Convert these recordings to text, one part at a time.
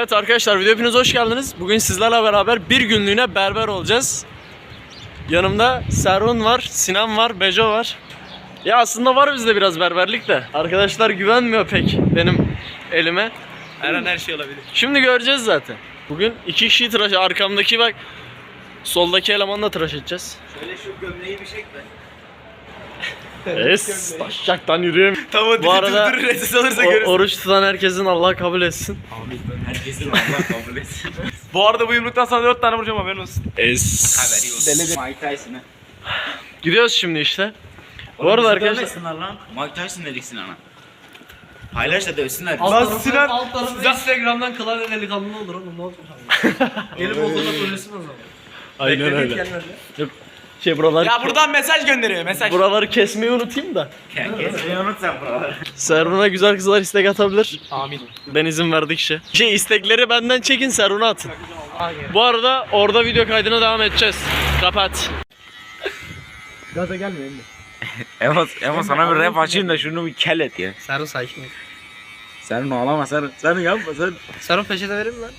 Evet arkadaşlar video hepiniz hoş geldiniz. Bugün sizlerle beraber bir günlüğüne berber olacağız. Yanımda Serun var, Sinan var, Bejo var. Ya aslında var bizde biraz berberlik de. Arkadaşlar güvenmiyor pek benim elime. Her an her şey olabilir. Şimdi göreceğiz zaten. Bugün iki kişiyi tıraş arkamdaki bak soldaki elemanla tıraş edeceğiz. Şöyle şu gömleği bir çek de. Es taşacaktan yürüyeyim. Tamam Bu arada dur rezil olursa O- görürüz. oruç tutan herkesin Allah kabul etsin. Herkesin Allah kabul etsin. Bu arada bu yumruktan sonra 4 tane vuracağım haberin olsun. Es. Haberi olsun. Mike Tyson'ı. Gidiyoruz şimdi işte. Bu arada arkadaşlar lan. Mike Tyson dediksin ana. Paylaş da dövsünler. Lan Sinan. Alt tarafı Instagram'dan kılan delikanlı olur oğlum ne olacak? Gelip okulda söylesin o zaman. aynen öyle. Gelmedi. Şey buralar Ya buradan mesaj gönderiyor mesaj. buraları kesmeyi unutayım da. Kesmeyi unut sen buraları. Serun'a güzel kızlar istek atabilir. Amin. Ben izin verdikçe. Şey istekleri benden çekin Serun'a atın. Bu arada orada video kaydına devam edeceğiz. Kapat. Gaza gelme Emre. Emo, Emo sana bir rap açayım da şunu bir kel et ya. Serun sakin ol. Sen ağlama sen. Sen yapma sen. Serun peçete verir mi lan?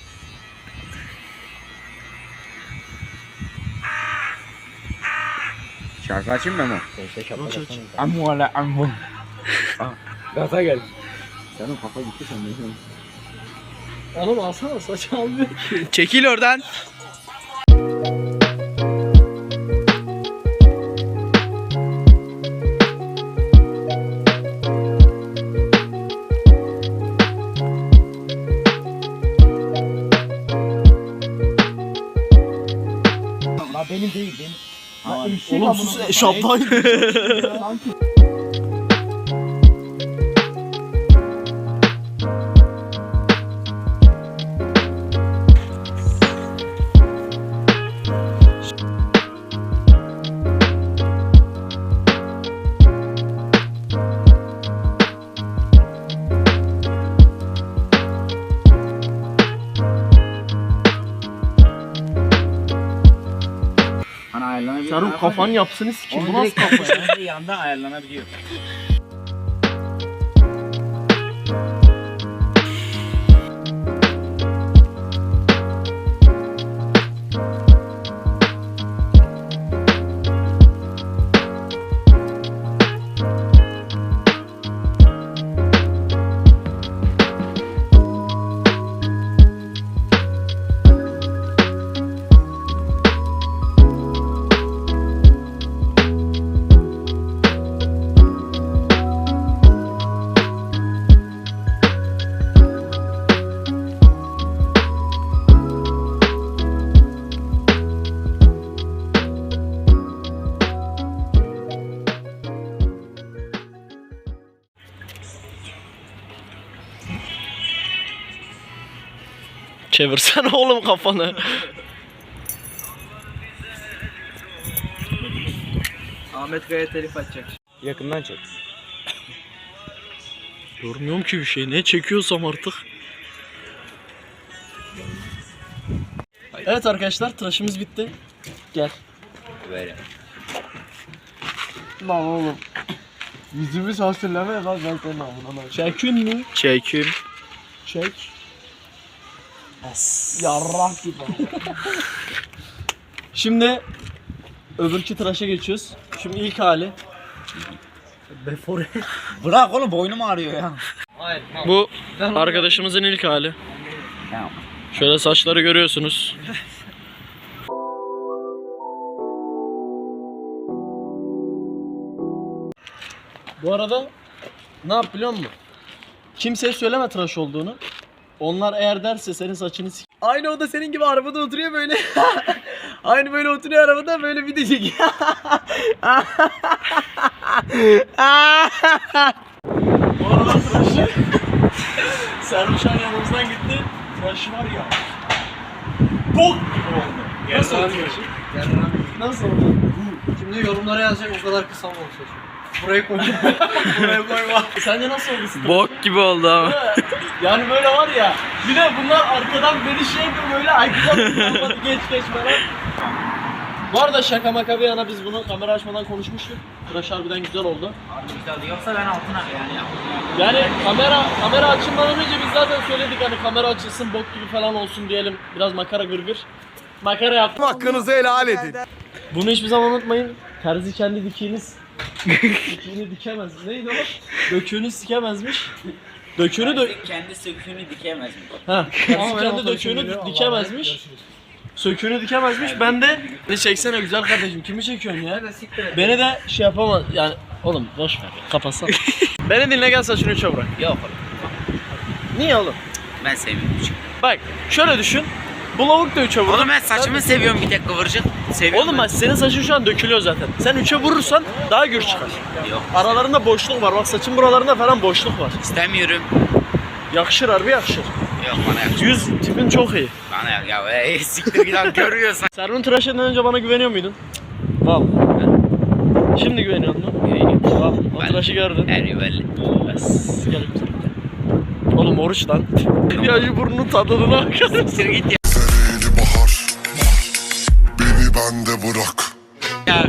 Şarkı açayım mı Emo? Ammu ala ammu. Gaza gel. Senin kafa gitti sen ne Oğlum alsana saç almıyor ki. Çekil oradan. Oğlum sus eşaptan. ayarlanabiliyor. Serun kafan yapsın sikim. Bu nasıl kafa ya? Yanda ayarlanabiliyor. Çevirsene oğlum kafanı. Ahmet Kaya telif açacak. Yakından çek. Görmüyorum ki bir şey. Ne çekiyorsam artık. Evet arkadaşlar tıraşımız bitti. Gel. Böyle. Lan oğlum. Yüzümü sansürleme lan ben senin amına. Çekin mi? Çekim. Çek. Yarrak gibi. Şimdi öbürkü tıraşa geçiyoruz. Şimdi ilk hali. Before. Bırak oğlum boynum ağrıyor ya. Hayır. Bu arkadaşımızın ilk hali. Tamam. Şöyle saçları görüyorsunuz. Bu arada ne yap biliyor musun? Kimseye söyleme tıraş olduğunu. Onlar eğer derse senin saçını s- Aynı o da senin gibi arabada oturuyor böyle. Aynı böyle oturuyor arabada böyle bir diyecek. Bu arada tıraşı Sermişan yanımızdan gitti. Tıraşı var ya. Bok gibi oldu. Nasıl oldu? Nasıl oldu? Şimdi yorumlara yazacak o kadar kısa mı olsun? Burayı koy. Buraya koyma. Sence nasıl oldu? tıraşı? Bok gibi oldu ama. Yani böyle var ya. Bir de bunlar arkadan beni şey yapıyor böyle aykırı hadi geç geç falan. Bu arada şaka maka bir yana biz bunu kamera açmadan konuşmuştuk. Tıraş harbiden güzel oldu. Güzeldi. Yoksa ben altına yani yaptım. Yani kamera kamera açılmadan önce biz zaten söyledik hani kamera açılsın bok gibi falan olsun diyelim. Biraz makara gırgır. Makara yaptık. Hakkınızı helal edin. Bunu hiçbir zaman unutmayın. Terzi kendi dikiğiniz dikiğini dikemez. Neydi o? Döküğünü sikemezmiş. Döküğünü dö Kendi söküğünü dikemez mi? ha, terzi kendi döküğünü dikemezmiş. Söküğünü dikemezmiş. Ben de ne çeksene güzel kardeşim. Kimi çekiyorsun ya? Beni de şey yapamaz yani oğlum boş ver kapatsana. Beni dinle gel saçını üçe bırak. Yok. Niye oğlum? Ben sevmiyorum. Bak şöyle düşün. Bu lavuk da üçe vurdu. Oğlum ben saçımı seviyorum bir tek kıvırcık. Seviyorum. Oğlum bak senin saçın şu an dökülüyor zaten. Sen üçe vurursan daha gür çıkar. Yok. Aralarında boşluk var. Bak saçın buralarında falan boşluk var. İstemiyorum. Yakışır harbi yakışır. Yok bana yakışmıyor. Yüz tipin çok iyi. Bana yak ya. Ey siktir git lan görüyorsan. Servun tıraş etmeden önce bana güveniyor muydun? Vallahi. Şimdi güveniyor musun? Bak o Ben- tıraşı gördün. Belli. Bes, gel. Oğlum oruç lan. ya şu burnunun tadına bak. Siktir git ya. Beni bende bırak. ya.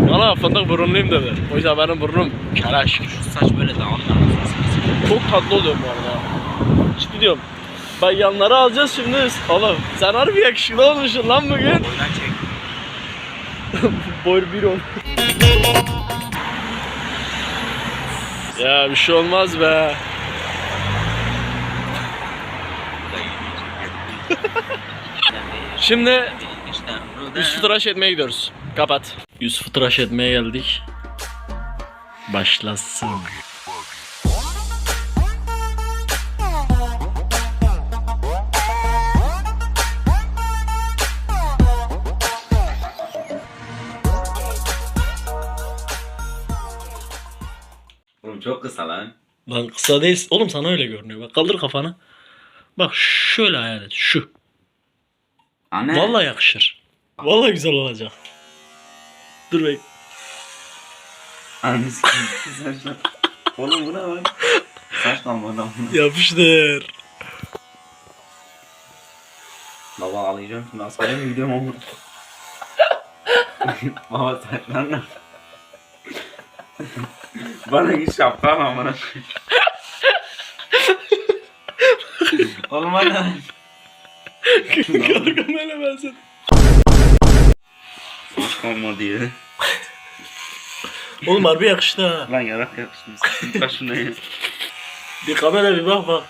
Valla fındık burunluyum dedi. Oysa benim burnum karaş. Şu saç böyle dağılmıyor. Çok tatlı oluyor bu arada. Ciddi diyorum. Bak yanları alacağız şimdi. Oğlum sen harbi yakışıklı olmuşsun lan bugün. Boydan çek. Boy bir ol. ya bir şey olmaz be. Şimdi İşte Yusuf'u tıraş etmeye gidiyoruz. Kapat. Yusuf'u tıraş etmeye geldik. Başlasın. Oğlum çok kısa lan. Lan kısa değil. Oğlum sana öyle görünüyor. Bak kaldır kafanı. Bak şöyle hayal et. Şu. Anne. Vallahi yakışır. Vallahi güzel olacak. Dur bek. Anne saçlar. Oğlum bu ne lan? Saç kalmadı ama. Yapıştır. Baba ağlayacağım şimdi askere mi gidiyorum ama. Baba saçlar ne? Bana git şapka amına. Oğlum bana. Gargamel'e benzer. Saç kalmadı ya. Oğlum harbi yakıştı ha. Lan yarak yakışmış. Bak şuna ya. Bir kamera bir bak bak.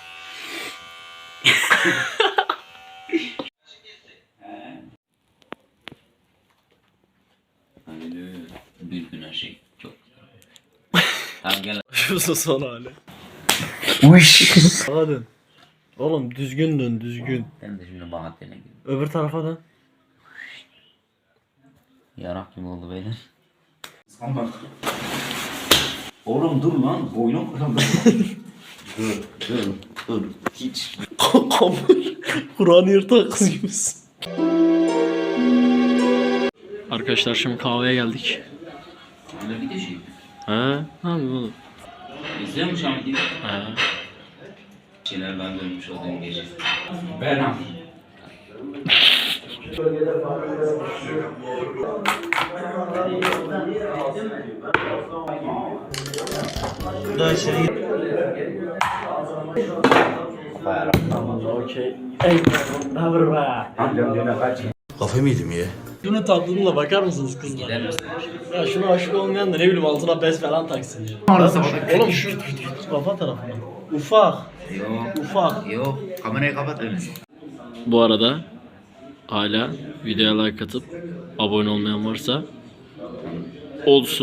Bir güneşi çok Tamam gel. Şu son hali. Uş. Dön. Oğlum düzgün dön düzgün. Ben de şimdi Bahattin'e gidiyorum. Öbür tarafa dön. Yarak gibi oldu beyler. Oğlum dur lan boynum kırıldı. dur dur dur hiç. Kamur. Kur'an'ı yırtan kız gibisin. Arkadaşlar şimdi kahveye geldik. Öyle bir de şey. Ha? Ne yapıyorsun oğlum? İzliyor musun Ahmet? Ha. Şeyler ben görmüş olduğum gece. Ben am. Okey. Ey, ne haber be? Kafayı mı yedim ya? Şunun tatlılığına bakar mısınız kızlar? Ya şuna aşık olmayan da ne bileyim altına bez falan taksın ya. Oğlum şu kafa tarafına. Ufak. Yok. Ufak. Yok. Kamerayı kapat öyle. Bu arada hala videoya like atıp abone olmayan varsa olsun.